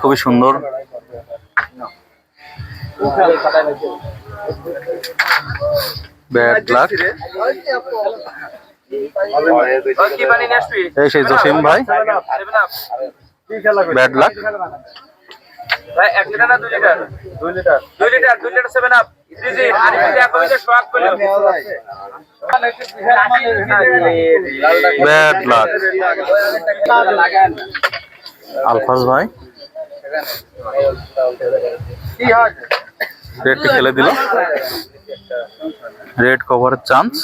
খুবই সুন্দর। Bad luck এই সেই জসিম ভাই। ব্যাড লাক ভাই এক লিটার না দুই লিটার? দুই লিটার। দুই লিটার দুই লিটার সেভেন আপ জি জি আর যদি এক লিটার সোয়াক করল। ব্যাড লাক আলফাজ ভাই? রেডটি খেলে দিল। রেড কভারের চান্স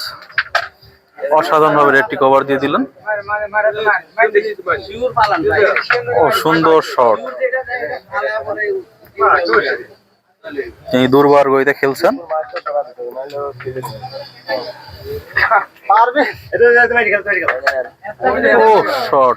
অসাধারণ ভাবে রেডটি কভার দিয়ে দিলেন। ও, সুন্দর শট তিনি দুর্বার গইতে খেলছেন। ও শট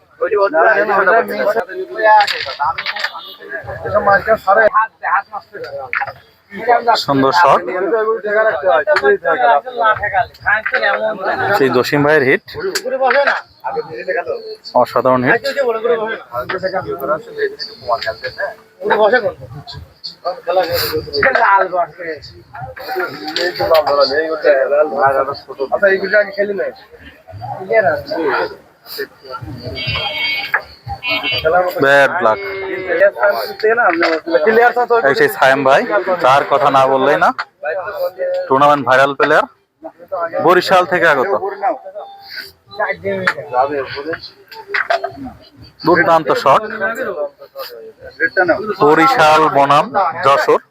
সুন্দর শট। সেই জসিম ভাইয়ের হিট অসাধারণ হিট ব্যাড লাক ভাই, তার কথা না বললেই না। টুর্নামেন্ট ভাইরাল প্লেয়ার বরিশাল থেকে আগত। দুর্দান্ত শট বরিশাল বনাম, যশোর।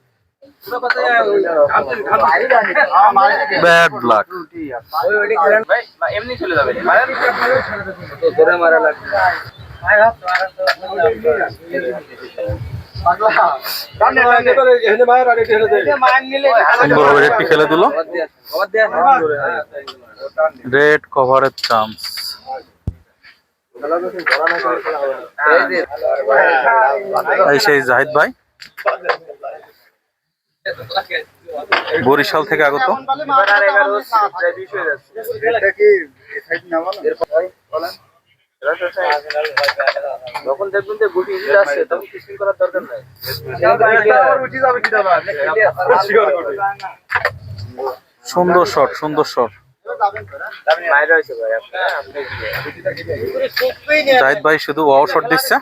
ব্যাড লাক খেলে দিল? রেড কভারের চান্স সেই জাহিদ ভাই? বরিশাল থেকে আগত? যখন দেখবেন যে গুটি তখন দরকার সুন্দর শট সুন্দর শট। জাহিদ ভাই শুধু ওয়াও শট দিচ্ছে।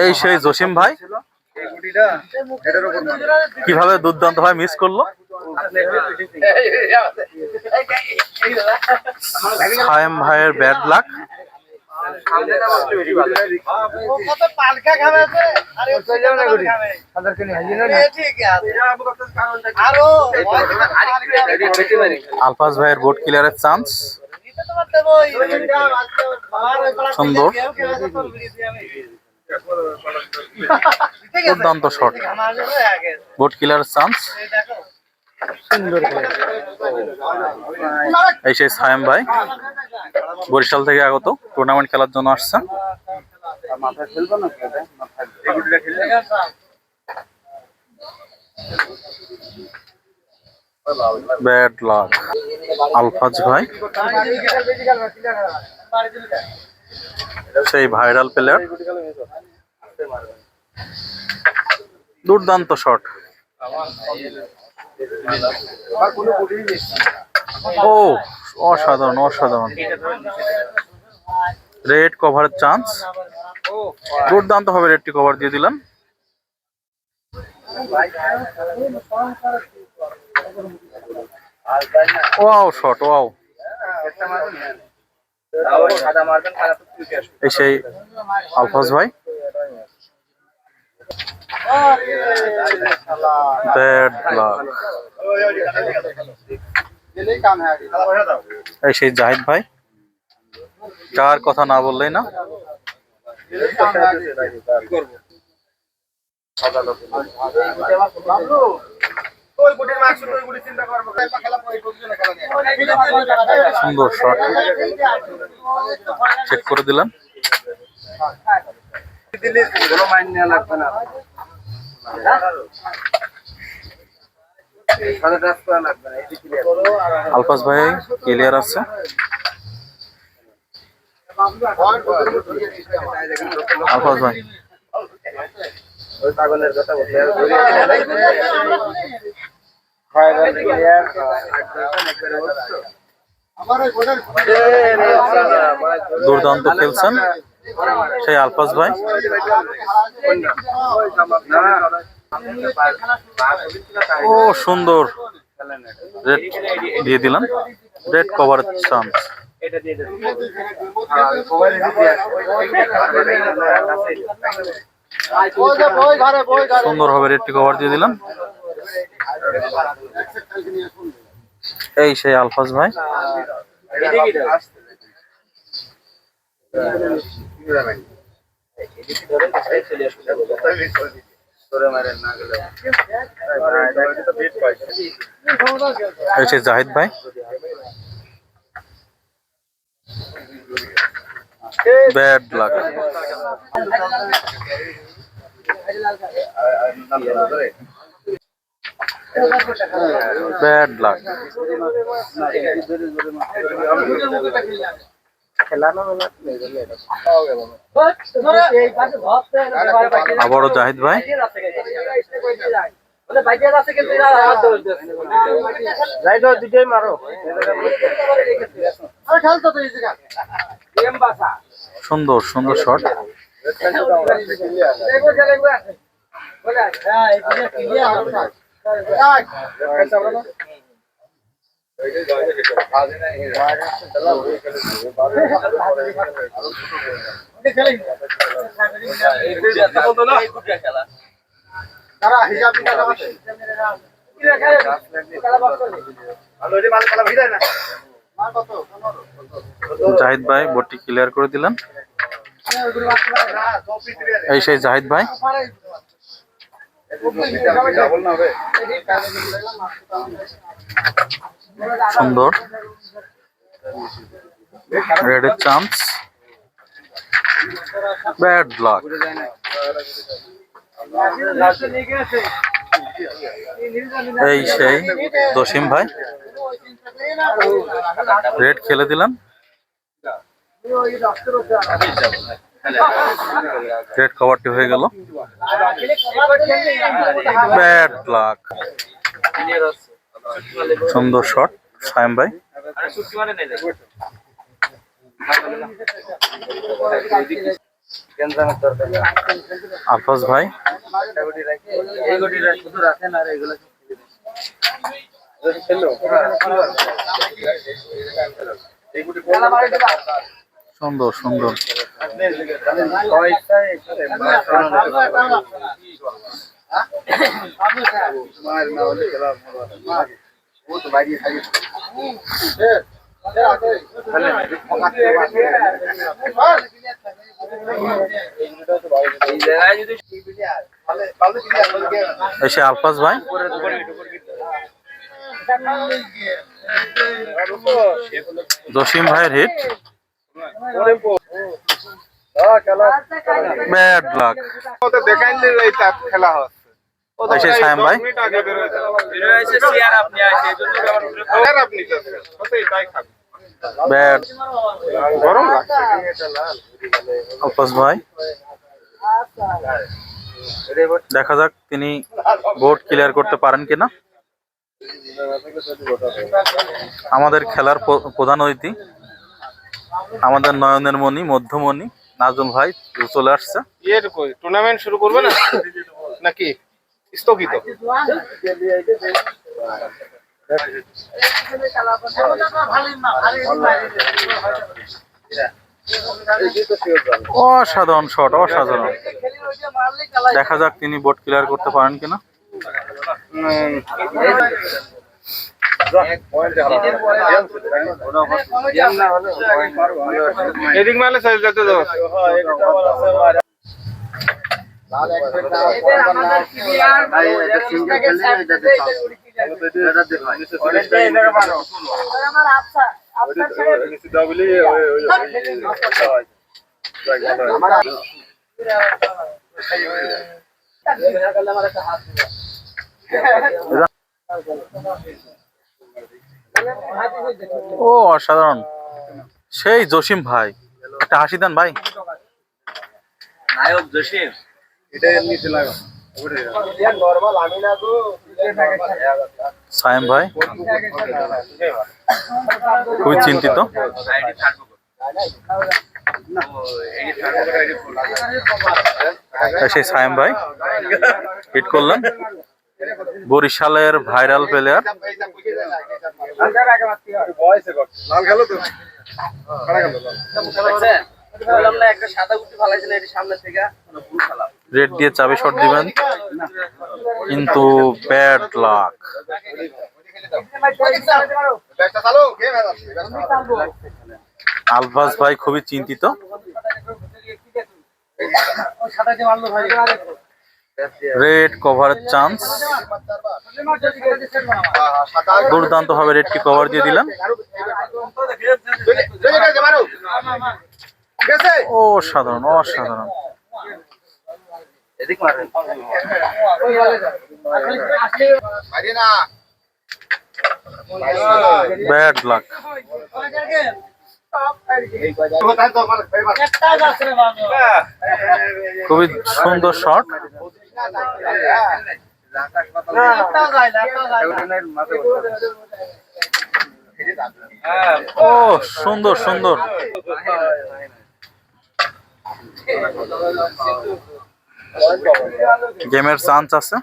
এই সেই জসিম ভাই কীভাবে দুর্দান্ত ভাই মিস করল সায়েম ভাইয়ের ব্যাড লাক আলফাজ ভাইয়ের বোট ক্লিয়ারের চান্স সুন্দর। দুর্দান্ত শট বোট কিলার চান্স এই সেই সায়েম ভাই, বরিশাল থেকে আগত টুর্নামেন্ট খেলার জন্য আসছেন। ব্যাড লাক আলফাজ ভাই। সেই ভাইরাল প্লেয়ার দুর্দান্ত শট ও, অসাধারণ অসাধারণ। রেড কভারের চান্স। দুর্দান্ত ভাবে রেডটি কভার দিয়ে দিলাম। Wow shot, wow. এই সেই আলফাজ ভাই। ব্যাড লাক এই সেই জাহিদ ভাই। কার কথা না বললেই না। সুন্দর শট চেক করে দিলেন দিলে কোনো নেওয়া লাগবে না। আলফাজ ভাই ক্লিয়ার আছে? আলফাজ ভাই। ওই পাগলের কথা বলতে দুর্দান্ত খেলছেন। সেই আলফাজ ভাই। ও, সুন্দর। রেড দিয়ে দিলাম। রেড কভার চান্স সুন্দর হবে রেডটি কভার দিয়ে দিলাম। এই সেই আলফাজ ভাই। জাহিদ ভাই। ব্যাড লাগ ব্যাড লাগ আবারও জাহিদ ভাই সুন্দর সুন্দর শট জাহিদ ভাই বোর্ডটি ক্লিয়ার করে দিলেন। এই সেই জাহিদ ভাই। সুন্দর। রেডের চান্স ব্যাড লাক এই সেই দসিম ভাই। রেড খেলে দিলাম। রেড কভারটি হয়ে গেল। ব্যাড লাক সুন্দর শট সায়েম ভাই। আলফাজ ভাই। সুন্দর সুন্দর। এসে আলফাজ ভাই। জসিম ভাইয়ের হিট ব্যাড লাক খেলা সায়েম ভাই। গরম ভাই। দেখা যাক তিনি বোর্ড ক্লিয়ার করতে পারেন কিনা। আমাদের খেলার প্রধান অতিথি। আমাদের নয়নের মণি মধ্যমণি নাজুল ভাই চলে আসছে। টুর্নামেন্ট শুরু করবে না? নাকি? স্থগিত। অসাধারণ শট অসাধারণ। দেখা যাক তিনি বোট ক্লিয়ার করতে পারেন কিনা। এদিক মারলে চলে যেতে দাও ও অসাধারণ। সেই জসিম ভাই। একটা হাসি দেন ভাই। নায়ক জসিম। সায়েম ভাই? খুবই চিন্তিত। সেই সায়েম ভাই হিট করলেন। বরিশালের ভাইরাল প্লেয়ার লাল খেলো তো? বললাম না একটা সাদা গুটি ফালাইছিল এটি সামনে থেকে ভুল খেলা রেড দিয়ে চাবি শট দিবেন। কিন্তু ব্যাড লাক। আলফাজ ভাই খুবই চিন্তিত। রেড কভারের চান্স। দুর্দান্ত ভাবে রেডটি কভার দিয়ে দিলাম ও সাধারণ অসাধারণ। ব্যাড লাক খুবই সুন্দর শট ও সুন্দর সুন্দর। গেমের চান্স আছে।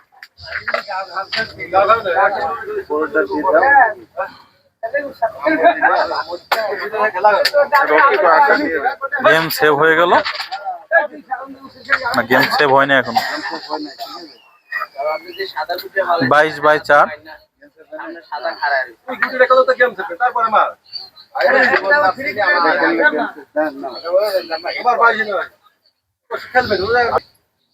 গেম সেভ হয়ে গেল। গেম সেভ হয়নি এখনও। বাইশ বাই চার।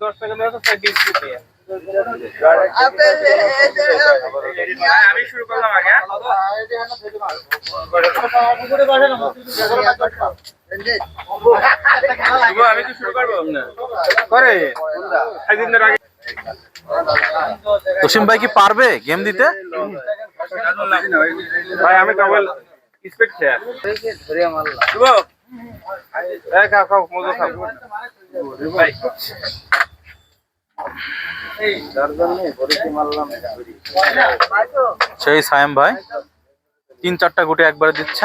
তো সাইড ডিসপ্লে দিয়ে আমি শুরু করলাম আগে? আমি কি শুরু করব করে আগে ভাই কি পারবে গেম দিতে? ভাই আমি কেবল স্পিড খেয়াল শুভ এই খাও খাও মজা খাও। ভাই। সেই সায়েম ভাই তিন চারটা গুটি একবারে দিচ্ছে।